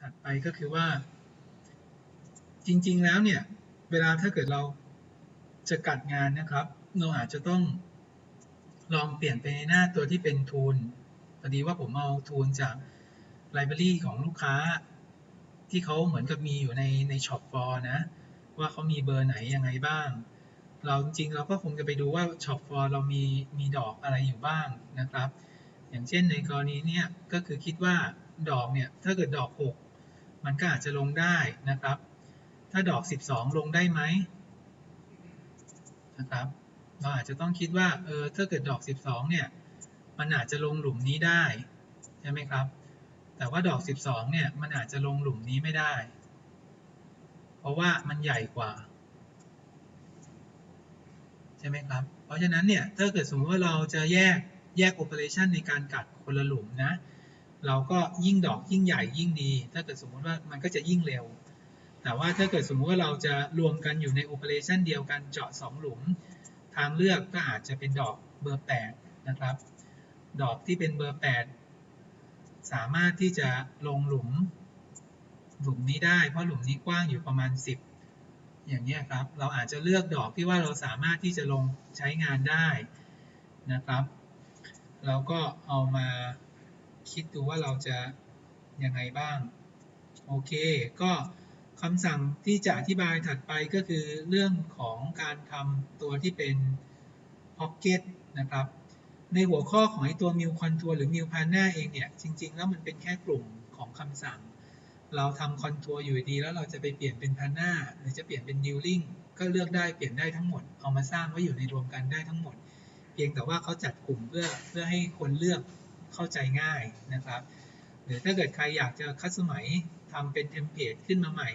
ถัดไปก็คือว่า จริง ๆ แล้วเนี่ย เวลาถ้าเกิดเราจะกัดงานนะครับ เราอาจจะต้องลองเปลี่ยนไปในหน้าตัวที่เป็นทูลพอดีว่าผมเอาทูลจากไลบรารีของลูกค้า ที่เขาเหมือนกับมีอยู่ในในช็อปฟอร์นะ ว่าเขามีเบอร์ไหนยังไงบ้าง เราจริงเราก็คงจะไปดูว่าช็อปฟอร์เรามีมีดอกอะไรอยู่บ้างนะครับ อย่างเช่นในกรณีเนี้ยก็คือคิดว่าดอกเนี่ย ถ้าเกิดดอก 6 มันก็อาจจะลงได้นะครับ ถ้าดอก 12 ลงได้ไหมนะครับ เราอาจจะต้องคิดว่า เออ ถ้าเกิดดอก 12 เนี่ย มันอาจจะลงหลุมนี้ได้ ใช่ไหมครับ แต่ว่าดอก 12 เนี่ย มันอาจจะลงหลุมนี้ไม่ได้ เพราะว่ามันใหญ่กว่า ใช่ไหมครับ เพราะฉะนั้นเนี่ย ถ้าเกิดสมมติว่าเราจะแยกแยกโอเปอเรชันในการกัดคนละหลุมนะ เราก็ยิ่งดอกยิ่งใหญ่ยิ่งดี ถ้าเกิดสมมติว่ามันก็จะยิ่งเร็ว แต่ว่าถ้าเกิดสมมติว่าเราจะรวมกันอยู่ในโอเปอเรชันเดียวกันเจาะ 2 หลุม ทางเลือกก็อาจจะเป็นดอกเบอร์ 8 นะครับ ดอกที่เป็นเบอร์ 8 สามารถที่จะลงหลุม หลุมนี้ได้เพราะหลุมนี้กว้างอยู่ประมาณ 10 อย่างนี้ครับ เราอาจจะเลือกดอกที่ว่าเราสามารถที่จะลงใช้งานได้นะครับ เราก็เอามา คิดดูว่าเราจะยังไงบ้าง โอเค ก็คำสั่งที่จะอธิบายถัดไปก็คือเรื่องของการทำตัวที่เป็น Pocket นะครับ ในหัวข้อของไอ้ตัว Mil Contour หรือ Mil Panna เองเนี่ย จริง ๆ แล้วมันเป็นแค่กลุ่มของคำสั่ง เราทำคอนทัวร์อยู่ดีแล้วเราจะไปเปลี่ยนเป็น Panna หรือจะเปลี่ยนเป็น Dueling ก็เลือกได้เปลี่ยนได้ทั้งหมด เอามาสร้างไว้อยู่ในรวมกันได้ทั้งหมด เพียงแต่ว่าเขาจัดกลุ่มเพื่อเพื่อให้คนเลือก เข้าใจง่ายนะครับ หรือถ้าเกิดใครอยากจะคัดสมัยทำเป็นเทมเพลตขึ้นมาใหม่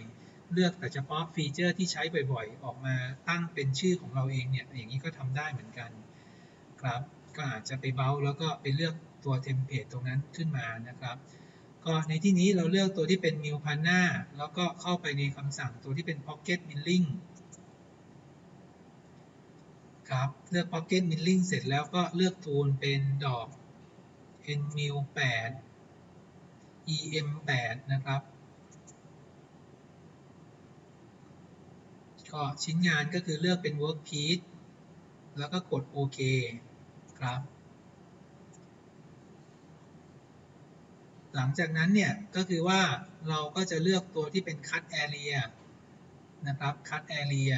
เลือกแต่เฉพาะฟีเจอร์ที่ใช้บ่อยๆ ออกมาตั้งเป็นชื่อของเราเองเนี่ยอย่างนี้ก็ทำได้เหมือนกันครับก็อาจจะไปเบาแล้วก็ไปเลือกตัวเทมเพลตตรงนั้นขึ้นมานะครับ ก็ในที่นี้เราเลือกตัวที่เป็น m i l p a n a แล้วก็เข้าไปในคำสั่งตัวที่เป็น Pocket Milling ครับเลือก Pocket Milling เสร็จแล้วก็เลือกทูลเป็นดอก n m i l 8 em 8นะครับ ก็ชิ้นงานก็คือเลือกเป็น work piece แล้วก็กดโอเคครับ หลังจากนั้นเนี่ยก็คือว่าเราก็จะเลือกตัวที่เป็น cut area นะครับ cut area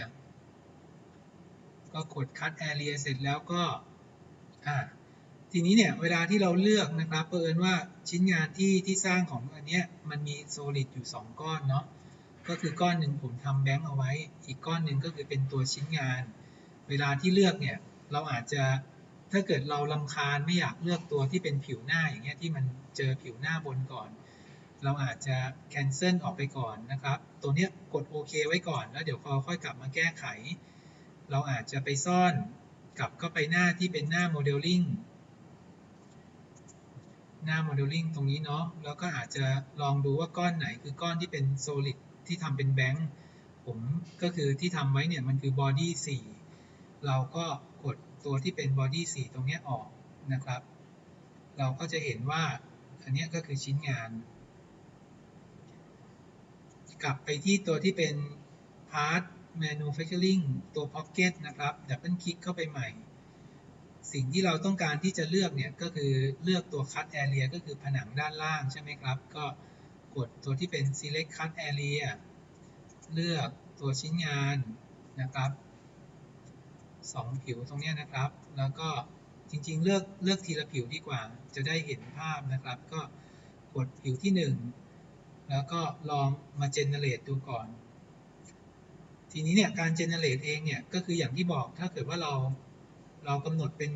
ก็กด cut area เสร็จแล้วก็อ่า ทีนี้เนี่ยเวลาที่เราเลือกนะครับเปิดว่าชิ้นงานที่ที่สร้างของอันเนี้ยมันมี solid อยู่ 2 ก้อนเนาะก็คือก้อนหนึ่งผมทำแบงค์เอาไว้ อีกก้อนหนึ่งก็คือเป็นตัวชิ้นงาน เวลาที่เลือกเนี่ยเราอาจจะถ้าเกิดเราลำคาญไม่อยากเลือกตัวที่เป็นผิวหน้าอย่างเงี้ยที่มันเจอผิวหน้าบนก่อน เราอาจจะ cancel ออกไปก่อนนะครับ ตัวเนี้ยกดโอเคไว้ก่อนแล้วเดี๋ยวพอค่อยกลับมาแก้ไข เราอาจจะไปซ่อนกลับเข้าไปหน้าที่เป็นหน้า modeling หน้า modeling ตรงนี้เนาะแล้วก็อาจจะลองดูว่าก้อนไหนคือก้อนที่เป็น solid ที่ทำเป็นแบงค์ผมก็คือที่ทำไว้เนี่ยมันคือ body 4เราก็กดตัวที่เป็น body 4ตรงนี้ออกนะครับ เราก็จะเห็นว่าอันนี้ก็คือชิ้นงาน กลับไปที่ตัวที่เป็น part manufacturing ตัว pocket นะครับดับเบิลคลิกเข้าไปใหม่ สิ่งที่เราต้องการที่จะเลือกเนี่ยก็คือเลือกตัว cut area ก็คือผนังด้านล่างใช่ไหมครับ ก็กดตัวที่เป็น select cut area เลือกตัวชิ้นงานนะครับสองผิวตรงนี้นะครับ แล้วก็จริงๆ เลือกเลือกทีละผิวดีกว่า จะได้เห็นภาพนะครับ ก็กดผิวที่ 1 แล้วก็ลองมา generate ดูก่อน ทีนี้เนี่ยการ generate เองเนี่ยก็คืออย่างที่บอกถ้าเกิดว่าเรา เรากำหนดเป็น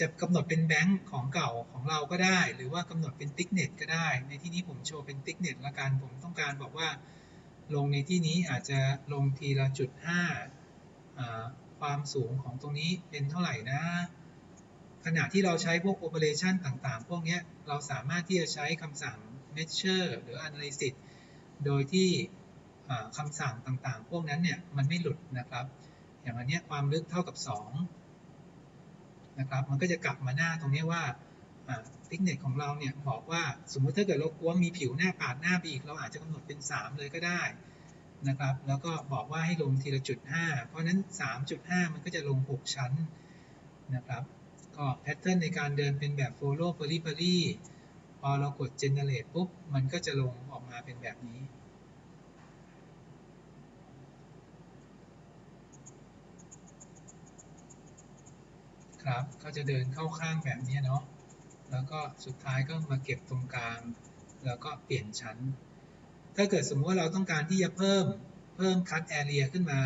จะกำหนดเป็นแบงค์ของเก่าของเราก็ได้ หรือว่ากำหนดเป็นติ๊กเน็ตก็ได้ ในที่นี้ผมโชว์เป็นติ๊กเน็ตละกันผมต้องการบอกว่า ลงในที่นี้อาจจะลงทีละจุดห้าความสูงของตรงนี้เป็นเท่าไหร่นะ ขณะที่เราใช้พวก operation ต่างๆ พวกนี้เราสามารถที่จะใช้คำสั่ง measure หรือ analysis โดยที่คำสั่งต่างๆ พวกนั้นเนี่ยมันไม่หลุดนะครับ อย่างอันนี้ความลึกเท่ากับ 2 นะครับ มันก็จะกลับมาหน้าตรงนี้ว่าอ่าทิกเน็ตของเราเนี่ยบอกว่าสมมุติถ้าเกิดเรากลัวมีผิวหน้าปาดหน้าไปอีกเราอาจจะกำหนดเป็น 3 เลยก็ได้นะครับ แล้วก็บอกว่าให้ลงทีละจุด 5 เพราะนั้น 3.5 มันก็จะลง 6 ชั้นนะครับ ก็แพทเทิร์นในการเดินเป็นแบบ follow p e r i p e r y พอเรากด generate ปุ๊บ มันก็จะลงออกมาเป็นแบบนี้ ครับก็จะเดินเข้าข้างแบบนี้เนาะ แล้วก็สุดท้ายก็มาเก็บตรงกลาง แล้วก็เปลี่ยนชั้น ถ้าเกิดสมมติว่าเราต้องการที่จะเพิ่ม เพิ่ม cut area ขึ้นมา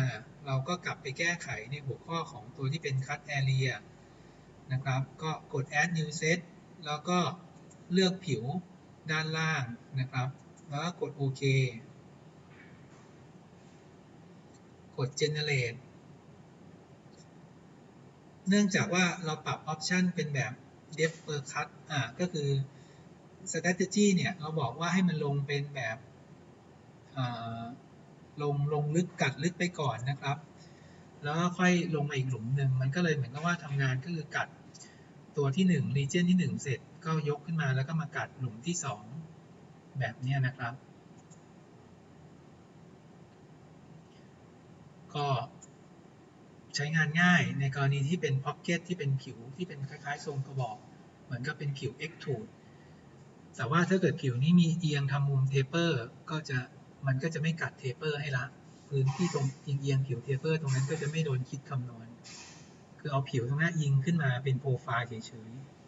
เราก็กลับไปแก้ไขในหัวข้อของตัวที่เป็น cut area นะครับ ก็กด add new set แล้วก็เลือกผิวด้านล่างนะครับ แล้วก็กดโอเค กด generate เนื่องจากว่าเราปรับ option เป็นแบบ depth per cut อ่าก็คือ strategy เนี่ย เราบอกว่าให้มันลงเป็นแบบลงลงลึกกัดลึกไปก่อนนะครับ แล้วก็ค่อยลงมาอีกหลุมหนึ่งมันก็เลยเหมือนกับว่าทำงานก็คือกัดตัวที่หนึ่ง region ที่หนึ่งเสร็จก็ยกขึ้นมาแล้วก็มากัดหลุมที่สองแบบนี้นะครับ ก็ ใช้งานง่ายในกรณีที่เป็นพ็อกเก็ตที่เป็นผิวที่เป็นคล้ายๆทรงกระบอก เหมือนกับเป็นผิว extrude แต่ว่าถ้าเกิดผิวนี้มีเอียงทำมุมเทเปอร์ก็จะมันก็จะไม่กัดเทเปอร์ให้ละพื้นที่ตรงเอียงผิวเทเปอร์ตรงนั้นก็จะไม่โดนคิดคำนวณคือเอาผิวตรงนั้นยิงขึ้นมาเป็นโปรไฟล์เฉยๆ